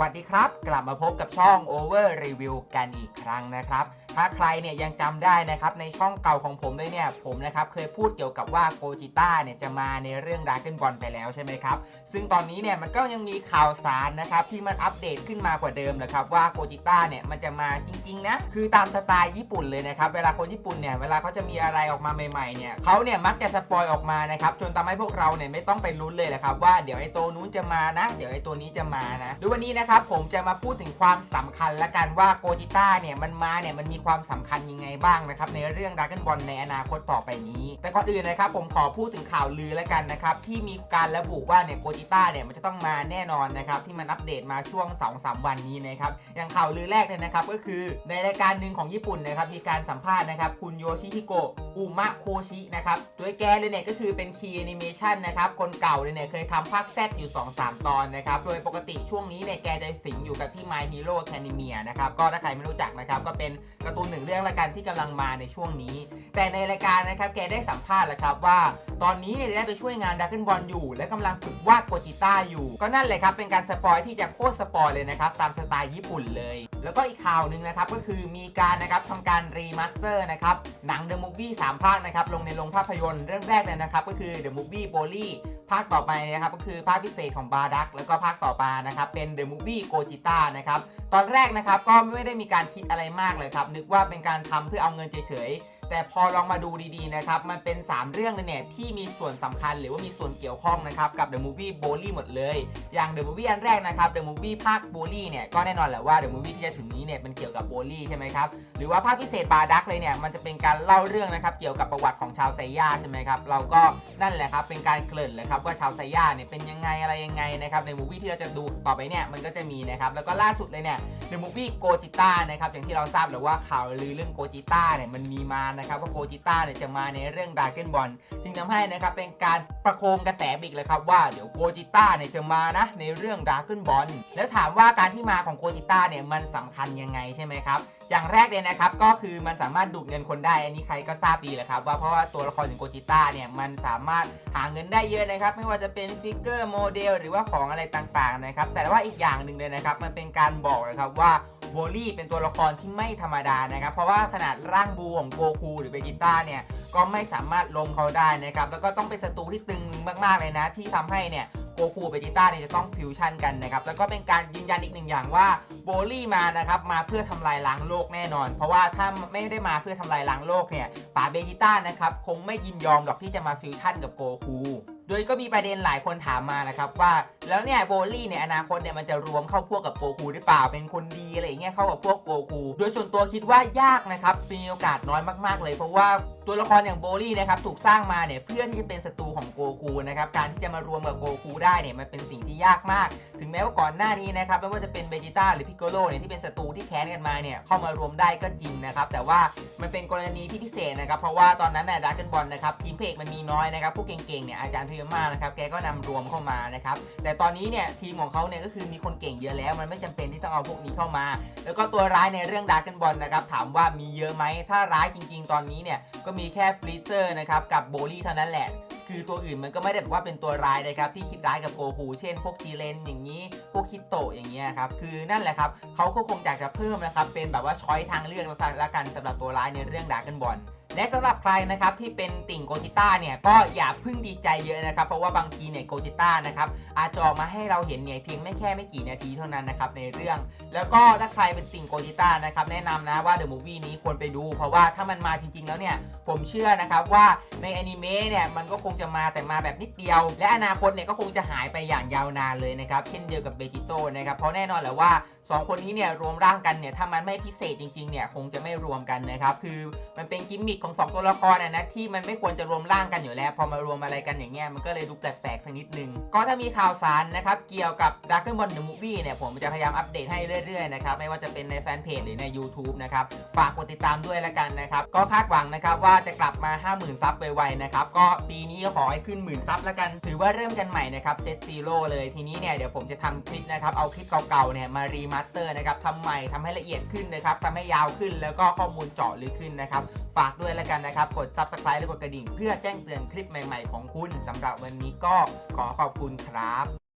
วัสดีครับ กลับมาพบกับช่อง Over Review กันอีกครั้งนะครับ ถ้าใครเนี่ยยังจำได้นะครับในช่องเก่าของผมด้วยเนี่ยผมนะครับเคยพูดเกี่ยวกับว่าโกจิต้าเนี่ยจะมาในเรื่อง Dragon Ball ไปแล้วใช่ไหมครับซึ่งตอนนี้เนี่ยมันก็ยังมีข่าวสารนะครับที่มันอัปเดตขึ้นมากว่าเดิมนะครับว่าโกจิต้าเนี่ยมันจะมาจริงๆนะคือตามสไตล์ญี่ปุ่นเลยนะครับเวลาคนญี่ปุ่นเนี่ยเวลาเขาจะมีอะไรออกมาใหม่ๆเนี่ยเขาเนี่ยมักจะสปอยออกมานะครับจนทำให้พวกเราเนี่ยไม่ต้องไปลุ้นเลยแหละครับว่าเดี๋ยวไอ้ตัวนู้นจะมานะ เดี๋ยวไอ้ตัวนี้จะมานะดูวันนี้นะครับผมจะมาพูดถึงความสำคัญละกันว่าโกจิต้าเนี่ยมันมาเนี่ยมันมีความสำคัญยังไงบ้างนะครับในเรื่องด r a ก o n บอลในอนาคตต่อไปนี้ แต่ก่อนอื่นนะครับผมขอพูดถึงข่าวลือและกันนะครับที่มีการระบุว่าเนี่ยโกจิต้าเนี่ยมันจะต้องมาแน่นอนนะครับที่มันอัปเดตมาช่วง 2-3 วันนี้นะครับอย่างข่าวลือแรกเนี่ยนะครับก็คือในรายการหนึ่งของญี่ปุ่นนะครับมีการสัมภาษณ์นะครับคุณโยชิฮิโกะอุมะโคชินะครับโดยแกเลยเนี่ยก็คือเป็นคีย์แอนิเมชันนะครับคนเก่าเลยเนี่ยเคยทำภาคแซดอยู่ 2-3 ตอนนะครับโดยปกติช่วงนี้เนี่ยแกจะสิงอยู่กับที่ My Hero Academia นะครับก็ถ้าใครไม่รู้จักนะครับก็เป็นการ์ตูนหนึ่งเรื่องละกันที่กำลังมาในช่วงนี้ แต่ในรายการนะครับแกได้สัมภาษณ์แล้วครับว่า ตอนนี้เนี่ยได้ไปช่วยงานดักเกิลบอลอยู่ และกำลังฝึกวาดโกจิต้าอยู่ ก็นั่นแหละครับเป็นการสปอยที่จะโคตรสปอยเลยนะครับตามสไตล์ญี่ปุ่นเลย แล้วก็อีกข่าวหนึ่งนะครับก็คือมีการนะครับทำการรีมาสเตอร์นะครับหนัง The Movie 3ภาคนะครับลงในโรงภาพยนตร์เรื่องแรกเลยนะครับก็คือ The Movie b o l y ภาคต่อไปนะครับก็คือภาคพิเศษของบาดักแล้วก็ภาคต่อมานะครับเป็น The Movie Gogeta นะครับตอนแรกนะครับก็ไม่ได้มีการคิดอะไรมากเลยครับนึกว่าเป็นการทำเพื่อเอาเงินเฉย แต่พอลองมาดูดีๆนะครับ มันเป็น 3 เรื่องเลยเนี่ยที่มีส่วนสำคัญหรือว่ามีส่วนเกี่ยวข้องนะครับกับ The Movie b o l y หมดเลย อย่าง The Movie อันแรกนะครับ The Movie ภาค b o l y เนี่ยก็แน่นอนแหละว่า The Movie ที่จะถึงนี้เนี่ยมันเกี่ยวกับ b o l y ใช่ไหมครับ หรือว่าภาคพิเศษบาดักเลยเนี่ยมันจะเป็นการเล่าเรื่องนะครับเกี่ยวกับประวัติของชาวไซย่าใช่ไหมครับเราก็นั่นแหละครับเป็นการเกริ่นเลยครับว่าชาวไซย่าเนี่ยเป็นยังไงอะไรยังไงนะครับในมูวี่ที่เราจะดูต่อไปเนี่ยมันก็จะมีนะครับแล้วก็ล่าสุดเลยเนี่ย The Movie โกจิต้านะครับอย่างที่เราทราบแล้วว่าข่าวลือเรื่องโกจิต้าเนี่ยมันมีมานะครับว่าโกจิต้าเนี่ยจะมาในเรื่องด r a ก o n บอลจึงทำให้นะครับเป็นการประโคมกระแสอีกเลยครับว่าเดี๋ยวโกจิต้าเนี่ยจะมานะในเรื่องด r a ก o n บอลแล้วถามว่าการที่มาของโกจิต้าเนี่ยมันสำคัญยังไงใช่ไหมครับอย่างแรกเลยนะครับก็คือมันสามารถดูดเงินคนได้ อันนี้ใครก็ทราบดีแหละครับว่าเพราะว่าตัวละครอย่างโกจิต้าเนี่ยมันสามารถหาเงินได้เยอะนะครับ ไม่ว่าจะเป็นฟิกเกอร์โมเดลหรือว่าของอะไรต่างๆนะครับแต่ว่าอีกอย่างหนึ่งเลยนะครับมันเป็นการบอกนะครับว่า โบลี่เป็นตัวละครที่ไม่ธรรมดานะครับ เพราะว่าขนาดร่างบูของโกคูหรือเบจิต้าเนี่ยก็ไม่สามารถลงเขาได้นะครับ แล้วก็ต้องเป็นศัตรูที่ตึงมากๆเลยนะ ที่ทำให้เนี่ยโกคูเบจิต้าเนี่ยจะต้องฟิวชั่นกันนะครับ แล้วก็เป็นการยืนยันอีกหนึ่งอย่างว่าโบลี่มานะครับมาเพื่อทำลายล้างโลกแน่นอน เพราะว่าถ้าไม่ได้มาเพื่อทำลายล้างโลกเนี่ยป่าเบจิต้านะครับคงไม่ยินยอมหรอกที่จะมาฟิวชั่นกับโกคู โดยก็มีประเด็นหลายคนถามมานะครับว่าแล้วเนี่ยโบลี่ในอนาคตเนี่ยมันจะรวมเข้าพวกกับโกคูหรือเปล่าเป็นคนดีอะไรเงี้ยเข้ากับพวกโกคูโดยส่วนตัวคิดว่ายากนะครับมีโอกาสน้อยมากๆเลยเพราะว่า ตัวละครอย่างโบลี่นะครับถูกสร้างมาเนี่ยเพื่อที่จะเป็นศัตรูของโกคูนะครับการที่จะมารวมกับโกคูได้เนี่ยมันเป็นสิ่งที่ยากมาก ถึงแม้ว่าก่อนหน้านี้นะครับไม่ว่าจะเป็นเบจิต้าหรือพิกโกโลเนี่ยที่เป็นศัตรูที่แค้นกันมาเนี่ยเข้ามารวมได้ก็จริงนะครับแต่ว่ามันเป็นกรณีที่พิเศษนะครับเพราะว่าตอนนั้นน่ะดักเกิลบอลนะครับทีมเพกมันมีน้อยนะครับผู้เก่งๆเนี่ยอาจารย์เทอร์มานะครับแกก็นำรวมเข้ามานะครับแต่ตอนนี้เนี่ยทีมของเขาเนี่ยก็คือมีคนเก่งเยอะแล้ว มันไม่จำเป็นที่ต้องเอาพวกนี้เข้ามา แล้วก็ตัวร้ายในเรื่องดักเกิลบอลนะครับถามว่ามีเยอะไหมถ้าร้ายจริง ๆ ตอนนี้เนี่ยก็มีแค่ฟรีเซอร์นะครับกับโบลี่เท่านั้นแหละ คือตัวอื่นมันก็ไม่ได้แบบว่าเป็นตัวร้ายนะครับที่คิดร้ายกับโกคูเช่นพวกจีเลนอย่างนี้ พวกคิโตะอย่างเงี้ยครับคือนั่นแหละครับเขาก็คงอยากจะเพิ่มนะครับเป็นแบบว่าช้อยทางเลือกละกันสำหรับตัวร้ายในเรื่องดาร์กบอล และสำหรับใครนะครับที่เป็นติ่งโกจิต้าเนี่ยก็อย่าเพึ่งดีใจเยอะนะครับ เพราะว่าบางทีเนี่ยโกจิต้านะครับอาจจะออกมาให้เราเห็นเนี่ยเพียงไม่แค่ไม่กี่นาทีเท่านั้นนะครับในเรื่อง แล้วก็ถ้าใครเป็นติ่งโกจิต้านะครับแนะนำนะว่าเดอะมูฟวี่นี้ควรไปดู เพราะว่าถ้ามันมาจริง ๆ แล้วเนี่ยผมเชื่อนะครับว่าในอนิเมะเนี่ยมันก็คงจะมาแต่มาแบบนิดเดียว และอนาคตเนี่ยก็คงจะหายไปอย่างยาวนานเลยนะครับเช่นเดียวกับเบจิโต้นะครับเพราะแน่นอนแหละว่า 2 คนนี้เนี่ยรวมร่างกันเนี่ยถ้ามันไม่พิเศษจริงๆเนี่ยคงจะไม่รวมกันนะครับคือมันเป็นกิมมิคของ 2 ตัวละครนะนะที่มันไม่ควรจะรวมร่างกันอยู่แล้ว พอมารวมอะไรกันอย่างเงี้ยมันก็เลยดูแปลกๆสักนิดนึง ก็ถ้ามีข่าวสารนะครับเกี่ยวกับ Dragon Ball The Movie เนี่ยผมจะพยายามอัปเดตให้เรื่อยๆนะครับไม่ว่าจะเป็นในแฟนเพจหรือใน YouTube นะครับฝากกดติดตามด้วยละกันนะครับก็คาดหวังนะครับว่าจะกลับมา 50,000 ซับไวๆนะครับก็ปีนี้ขอให้ขึ้นหมื่นซับละกัน ถือว่าเริ่มกันใหม่นะครับเซตซีโร่เลยทีนี้เนี่ยเดี๋ยวผมจะทำคลิปนะครับเอาคลิปเก่าๆเนี่ยมารีมาสเตอร์นะครับทำใหม่ทำให้ละเอียดขึ้นนะครับทำให้ยาวขึ้นแล้วก็ข้อมูลเจาะลึกขึ้นนะครับ ฝากด้วยละกันนะครับ กด Subscribe และกดกระดิ่ง เพื่อแจ้งเตือนคลิปใหม่ ๆ ของคุณสำหรับวันนี้ก็ขอขอบคุณครับ